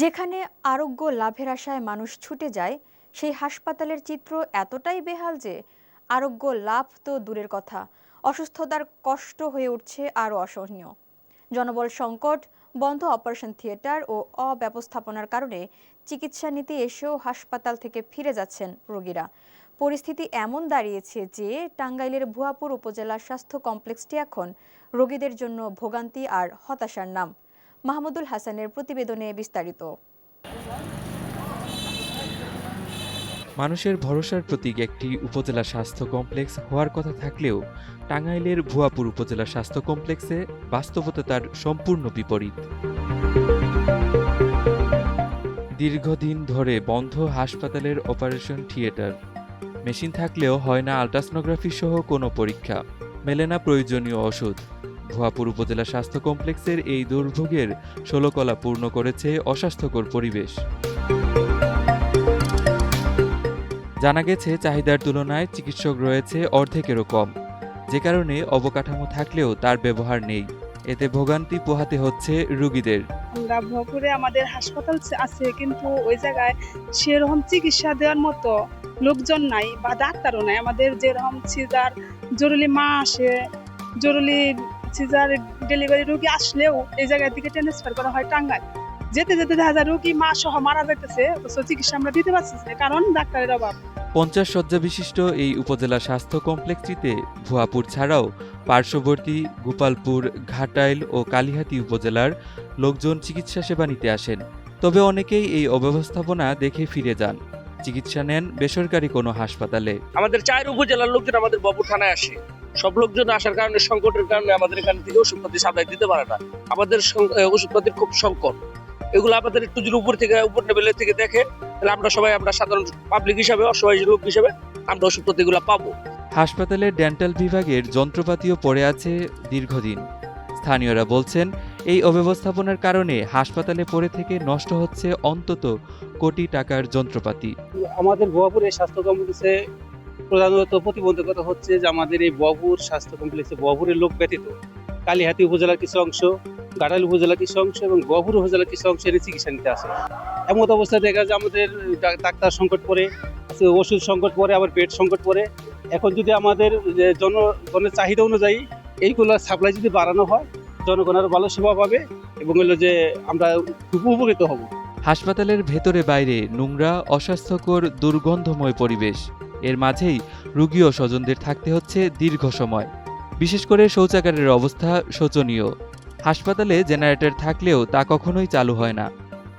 যেখানে আরোগ্য লাভের আশায় মানুষ ছুটে যায়, সেই হাসপাতালের চিত্র এতটাই বেহাল যে আরোগ্য লাভ তো দূরের কথা, অসুস্থতার কষ্ট হয়ে উঠছে আরও অসহনীয়। জনবল সংকট, বন্ধ অপারেশন থিয়েটার ও অব্যবস্থাপনার কারণে চিকিৎসা নিতে এসেও হাসপাতাল থেকে ফিরে যাচ্ছেন রোগীরা। পরিস্থিতি এমন দাঁড়িয়েছে যে টাঙ্গাইলের ভুয়াপুর উপজেলা স্বাস্থ্য কমপ্লেক্সটি এখন রোগীদের জন্য ভোগান্তি আর হতাশার নাম। মাহমুদুল হাসানের প্রতিবেদনে বিস্তারিত। মানুষের ভরসার প্রতীক একটি উপজেলা স্বাস্থ্য কমপ্লেক্স হওয়ার কথা থাকলেও টাঙ্গাইলের ভুয়াপুর উপজেলা স্বাস্থ্য কমপ্লেক্সে বাস্তবতা তার সম্পূর্ণ বিপরীত। দীর্ঘদিন ধরে বন্ধ হাসপাতালের অপারেশন থিয়েটার। মেশিন থাকলেও হয় না আলট্রাসনোগ্রাফি সহ কোনো পরীক্ষা। মেলে না প্রয়োজনীয় ওষুধ। ভুয়াপুর উপজেলা স্বাস্থ্য কমপ্লেক্সের এই দুর্ভোগের ষোলকলা পূর্ণ করেছে অস্বাস্থ্যকর পরিবেশ। জানা গেছে, চাহিদার তুলনায় চিকিৎসক রয়েছে অর্ধেকেরও কম। যে কারণে অবকাঠামো থাকলেও তার ব্যবহার নেই। এতে ভোগান্তি পোহাতে হচ্ছে রুগীদের। আমরা ভরপুরে আমাদের হাসপাতাল আছে, কিন্তু ওই জায়গায় সেরকম চিকিৎসা দেওয়ার মতো লোকজন নাই বা ডাক্তারও নাই। আমাদের যেরকম সিজার, জরুরি মা আসে, জরুরি সিজার ডেলিভারি রোগী আসলেও এই জায়গার দিকে ট্রান্সফার করা হয় টাঙ্গাইল। যেতে যেতে দেখা যায় রোগী মা সহ মারা যাইতেছে অথচ চিকিৎসা আমরা দিতে পারছি না, কারণ ডাক্তারের অভাব। পঞ্চাশ শয্যা বিশিষ্ট এই উপজেলা স্বাস্থ্য কমপ্লেক্সটিতে ভুয়াপুর ছাড়াও পার্শ্ববর্তী গোপালপুর ঘাটাইল ও কালিহাতী উপজেলার লোকজন চিকিৎসা সেবা নিতে আসেন। তবে অনেকেই এই অব্যবস্থাপনা দেখে ফিরে যান। চিকিৎসা নেন বেসরকারি কোনো হাসপাতালে। আমাদের চার উপজেলার লোকজন আমাদের বাবু থানায় আসে। সব লোকজন আসার কারণে সংকটের কারণে আমাদের এখান থেকে ওষুধপাতি সাপ্লাই দিতে পারে না। আমাদের ওষুধপাতির খুব সংকট। এগুলো আমাদের একটু যদি উপর থেকে উপর লেভেলের থেকে দেখে তাহলে আমরা সবাই আমরা সাধারণ পাবলিক হিসাবে অসহায় লোক হিসাবে আমরা ওষুধপাতি গুলো পাবো। হাসপাতালের ডেন্টাল বিভাগের যন্ত্রপাতিও পড়ে আছে দীর্ঘদিন। স্থানীয়রা বলছেন এই অব্যবস্থাপনার কারণে হাসপাতালে পড়ে থেকে নষ্ট হচ্ছে অন্তত কোটি টাকার যন্ত্রপাতি। আমাদের বোয়াপুরের স্বাস্থ্য কমপ্লেক্সে প্রধানত প্রতিবন্ধকতা হচ্ছে যে আমাদের এই বোয়াপুর স্বাস্থ্য কমপ্লেক্সে বোয়াপুরের লোক ব্যতীত কালীহাতি উপজেলার কিছু অংশ, গাড়াইল উপজেলার কিছু অংশ এবং বোয়াপুর উপজেলার কিছু অংশ এর চিকিৎসা নিতে আসে। এমন অবস্থায় দেখা যায় আমাদের ডাক্তার সংকট পড়ে ওষুধ সংকট পড়ে, আবার বেড সংকট পড়ে। এখন যদি আমাদের জনগণের চাহিদা অনুযায়ী এইগুলো সাপ্লাই যদি বাড়ানো হয়, জনগণ আরও ভালো সেবা পাবে এবং হলো যে আমরা খুব উপকৃত হব। হাসপাতালের ভেতরে বাইরে নোংরা, অস্বাস্থ্যকর, দুর্গন্ধময় পরিবেশ। এর মাঝেই রুগী ও স্বজনদের থাকতে হচ্ছে দীর্ঘ সময়। বিশেষ করে শৌচাগারের অবস্থা শোচনীয়। হাসপাতালে জেনারেটর থাকলেও তা কখনোই চালু হয় না।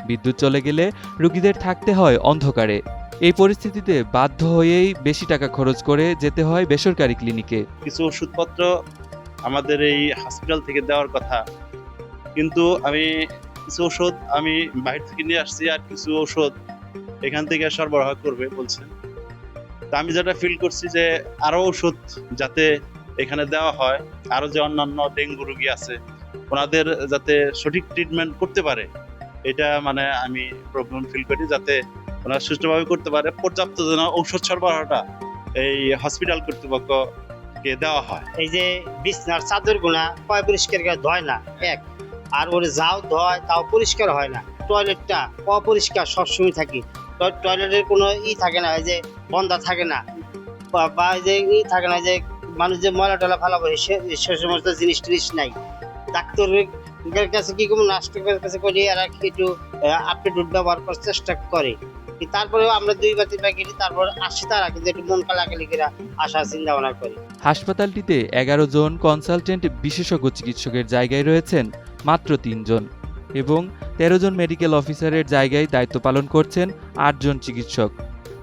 বিদ্যুৎ চলে গেলে রুগীদের থাকতে হয় অন্ধকারে। এই পরিস্থিতিতে বাধ্য হয়েই বেশি টাকা খরচ করে যেতে হয় বেসরকারি ক্লিনিকে। কিছু ওষুধপত্র আমাদের এই হসপিটাল থেকে দেওয়ার কথা। কিন্তু আমি কিছু ওষুধ আমি বাইরে থেকে নিয়ে আসছি আর কিছু ওষুধ এখান থেকে সরবরাহ করবে বলছে তা আমি যেটা ফিল করছি যে আরও ওষুধ যাতে এখানে দেওয়া হয়, আরও যে অন্যান্য ডেঙ্গু রোগী আছে, ওনাদের যাতে সঠিক ট্রিটমেন্ট করতে পারে, এটা মানে আমি প্রবলেম ফিল করি যাতে ওনারা সুষ্ঠুভাবে করতে পারে। পর্যাপ্ত যেন ঔষধ সরবরাহটা এই হসপিটাল কর্তৃপক্ষকে দেওয়া হয়। এই যে বিছনার চাদরগুলা পয় পরিষ্কার করে ধয় না? এক। আর ওর যাও ধয় তাও পরিষ্কার হয় না। টয়লেটটা অপরিষ্কার সবসময় থাকি। টয়লেটের কোনো ই থাকে না যে বন্ধা থাকে না। বা- যে ই থাকে না যে মানুষ যে ময়লা টলা ফেলাবো সে সে সমস্ত জিনিস টিনিস নাই। ডাক্তারের কাছে কি করব নাস্টের কাছে করি আর একটু আপডেট ব্যবহার করার চেষ্টা করে। তারপরেও আমরা দুই বা তিন প্যাকেট তারপর আসি তারা, কিন্তু একটু মন কালাকালি করে আসার চিন্তা ভাবনা করি। হাসপাতালটিতে এগারো জন কনসালটেন্ট বিশেষজ্ঞ চিকিৎসকের জায়গায় রয়েছেন মাত্র তিনজন। এবং তেরো জন মেডিকেল অফিসারের জায়গায় দায়িত্ব পালন করছেন আটজন চিকিৎসক।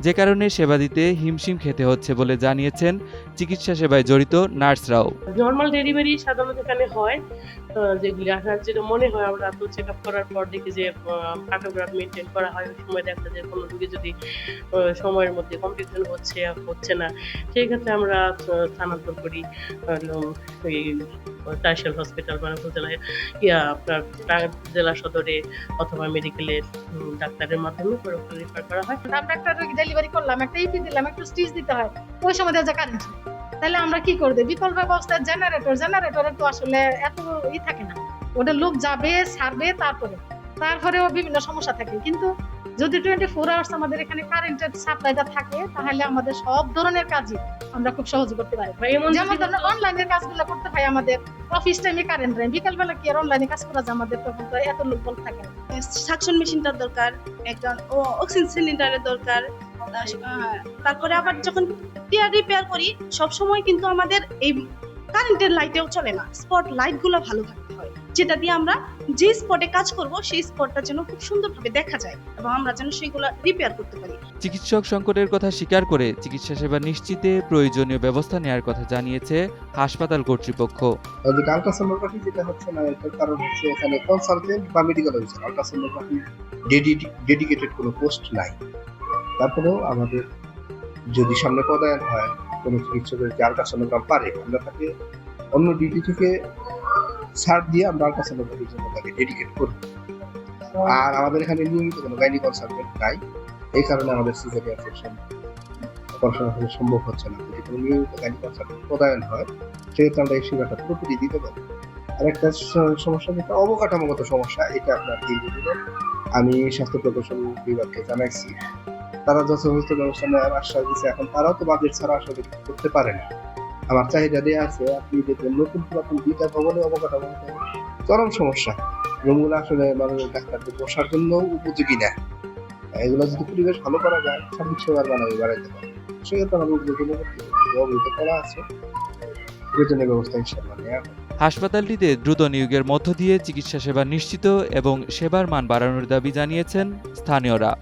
যে কারণে সেবা দিতে হিমশিম খেতে হচ্ছে বলে জানিয়েছেন চিকিৎসা সেবায় জড়িত নার্সরাও। নর্মাল ডেলিভারি সাধারণত এখানে হয় যেগুলি আপনার যেটা মনে হয় আমরা তো চেক আপ করার পর দেখি যে কার্টোগ্রাফ মেনটেন করা হয়, ওই সময় দেখা যায় কোনো রোগী যদি সময়ের মধ্যে কমপ্লিশন হচ্ছে হচ্ছে না। সেই ক্ষেত্রে আমরা স্থানান্তর করি টাইশাল হসপিটাল মানে উপজেলায় ইয়া আপনার জেলা সদরে অথবা মেডিকেলে ডাক্তারের মাধ্যমে রেফার করা হয়। আমরা একটা রোগী ডেলিভারি করলাম, একটা ইপি দিলাম, একটু স্টিচ দিতে হয়, ওই সময় দেখা যায় কারেন্ট তাহলে আমরা কি করব? বিকল্প ব্যবস্থায় জেনারেটর জেনারেটরের তো আসলে এত ই থাকে না। ওটা লোক যাবে ছাড়বে তারপরে, তারপরেও বিভিন্ন সমস্যা থাকে। কিন্তু যদি টোয়েন্টি ফোর আওয়ার্স আমাদের এখানে কারেন্টের সাপ্লাইটা থাকে তাহলে আমাদের সব ধরনের কাজই আমরা খুব সহজ করতে পারি। যেমন ধরেন অনলাইনের কাজগুলো করতে হয় আমাদের অফিস টাইমে কারেন্ট নেই বিকালবেলা কি আর অনলাইনে কাজ করা যায় আমাদের তখন তো এত লোক বল থাকে সাকশন মেশিনটার দরকার একজন ও অক্সিজেন সিলিন্ডারের দরকার তারপরে আবার যখন টিয়ার রিপেয়ার করি সব সময় কিন্তু আমাদের এই কারেন্টের লাইটেও চলে না। স্পট লাইটগুলো ভালো হয় যেটা দিয়ে আমরা যে স্পটে কাজ করব সেই স্পটটা যেন খুব সুন্দরভাবে দেখা যায় এবং আমরা যেন সেগুলো রিপেয়ার করতে পারি। চিকিৎসক সংকটের কথা স্বীকার করে চিকিৎসা সেবা নিশ্চিতে প্রয়োজনীয় ব্যবস্থা নেওয়ার কথা জানিয়েছে হাসপাতাল কর্তৃপক্ষ। আলট্রাসোনোগ্রাফি যেটা হচ্ছে না এটার কারণ হচ্ছে এখানে কনসালটেন্ট বা মেডিকেল অফিসার আলট্রাসোনোগ্রাফি ডেডিকেটেড কোনো পোস্ট নাই। তারপরেও আমাদের যদি সামনে পদায়ন হয় কোনো চিকিৎসকের যে আলট্রাসোনোগ্রাম পারে আমরা তাকে অন্য ডিউটি থেকে ছাড় দিয়ে আমরা আলট্রাসোনোগ্রাফির জন্য তাকে ডেডিকেট করব আর আমাদের এখানে নিয়মিত কোনো গাইনি কনসালটেন্ট নাই। এই কারণে আমাদের সিজারিয়ান সেকশন পড়াশোনা করা সম্ভব হচ্ছে না। যদি কোনো নিয়মিত গাইনি কনসালটেন্ট পদায়ন হয়, সেক্ষেত্রে আমরা এই সেবাটা পুরোপুরি দিতে পারি। আর একটা সমস্যা, যেটা অবকাঠামোগত সমস্যা, এটা আপনার দীর্ঘদিনের আমি স্বাস্থ্য প্রকৌশল বিভাগকে জানাইছি। তারা যথাযথ ব্যবস্থা নেওয়ার আশ্বাস দিচ্ছে এখন তারাও তো বাজেট ছাড়া আসলে করতে পারে না। আমার চাহিদা দেওয়া আছে, আপনি দেখবেন নতুন পুরাতন দুইটা ভবনে অবকাঠামোগত চরম সমস্যা। রুমগুলো আসলে মানুষ ডাক্তারদের বসার জন্য উপযোগী না। এগুলো যদি পরিবেশ ভালো করা যায় সার্বিক সেবার বানাবে বাড়াইতে পারে। হাসপাতালটিতে দ্রুত নিয়োগের মধ্য দিয়ে চিকিৎসা সেবা নিশ্চিত এবং সেবার মান বাড়ানোর দাবি জানিয়েছেন স্থানীয়রা।